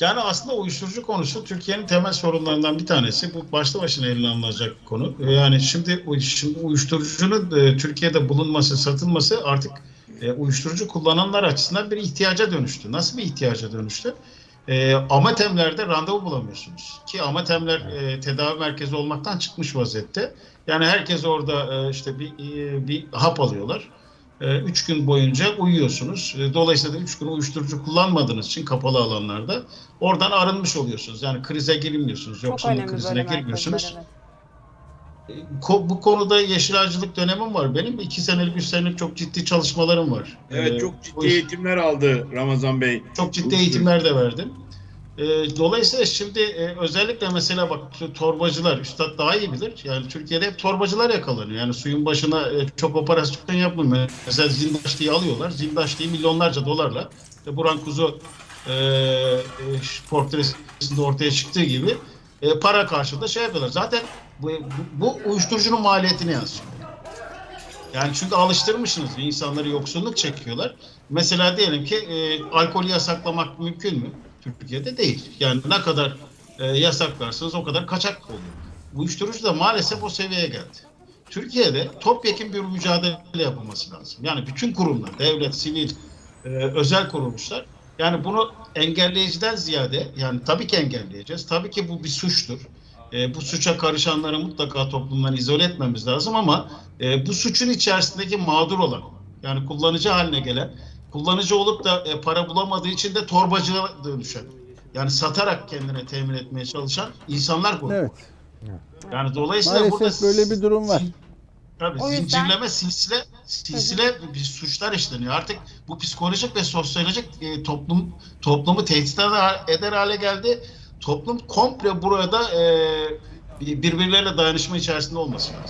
Yani aslında uyuşturucu konusu Türkiye'nin temel sorunlarından bir tanesi. Bu başlı başına ele alınacak bir konu. Yani şimdi, şimdi uyuşturucunun e, Türkiye'de bulunması, satılması artık e, uyuşturucu kullananlar açısından bir ihtiyaca dönüştü. Nasıl bir ihtiyaca dönüştü? E, amatemlerde randevu bulamıyorsunuz. Ki amatemler e, tedavi merkezi olmaktan çıkmış vaziyette. Yani herkes orada e, işte bir, e, bir hap alıyorlar. E, üç gün boyunca uyuyorsunuz. E, Dolayısıyla da üç gün uyuşturucu kullanmadığınız için kapalı alanlarda oradan arınmış oluyorsunuz. Yani krize girmiyorsunuz. Çok Yoksulluk krizine girmiyorsunuz. Evet. Ko- bu konuda yeşilacılık dönemim var. Benim iki senelik, üç senelik çok ciddi çalışmalarım var. Evet Ee, çok ciddi eğitimler aldı Ramazan Bey. çok ciddi eğitimler de verdim. Ee, dolayısıyla şimdi e, özellikle mesela bak torbacılar, Üstad daha iyi bilir. Yani Türkiye'de hep torbacılar yakalanıyor. Yani suyun başına e, çok operasyon yapmıyor. Mesela Zindaşlı'yı alıyorlar. Zindaşlı'yı milyonlarca dolarla işte Buran Kuzu e, e, portresinde ortaya çıktığı gibi e, para karşılığında şey yapıyorlar. Zaten bu, bu, bu uyuşturucunun maliyetine yansıyor. Yani çünkü alıştırmışsınız insanları yoksulluk çekiyorlar. Mesela diyelim ki e, alkolü yasaklamak mümkün mü? Türkiye'de değil. Yani ne kadar e, yasaklarsınız o kadar kaçak oluyor. Uyuşturucu da maalesef o seviyeye geldi. Türkiye'de topyekun bir mücadele yapılması lazım. Yani bütün kurumlar, devlet, sivil, e, özel kuruluşlar yani bunu engelleyiciden ziyade yani tabii ki engelleyeceğiz. Tabii ki bu bir suçtur. E, bu suça karışanları mutlaka toplumdan izole etmemiz lazım ama e, bu suçun içerisindeki mağdur olan yani kullanıcı haline gelen kullanıcı olup da e, para bulamadığı için de torbacıya dönüşen yani satarak kendine temin etmeye çalışan insanlar bu. Evet. Yani dolayısıyla Maalesef burada böyle bir durum var. Tabii O yüzden- zincirleme silsile silsile bir suçlar işleniyor. Artık bu psikolojik ve sosyolojik e, toplum toplumu tehdit eder, eder hale geldi. Toplum komple burada e, birbirleriyle dayanışma içerisinde olması lazım.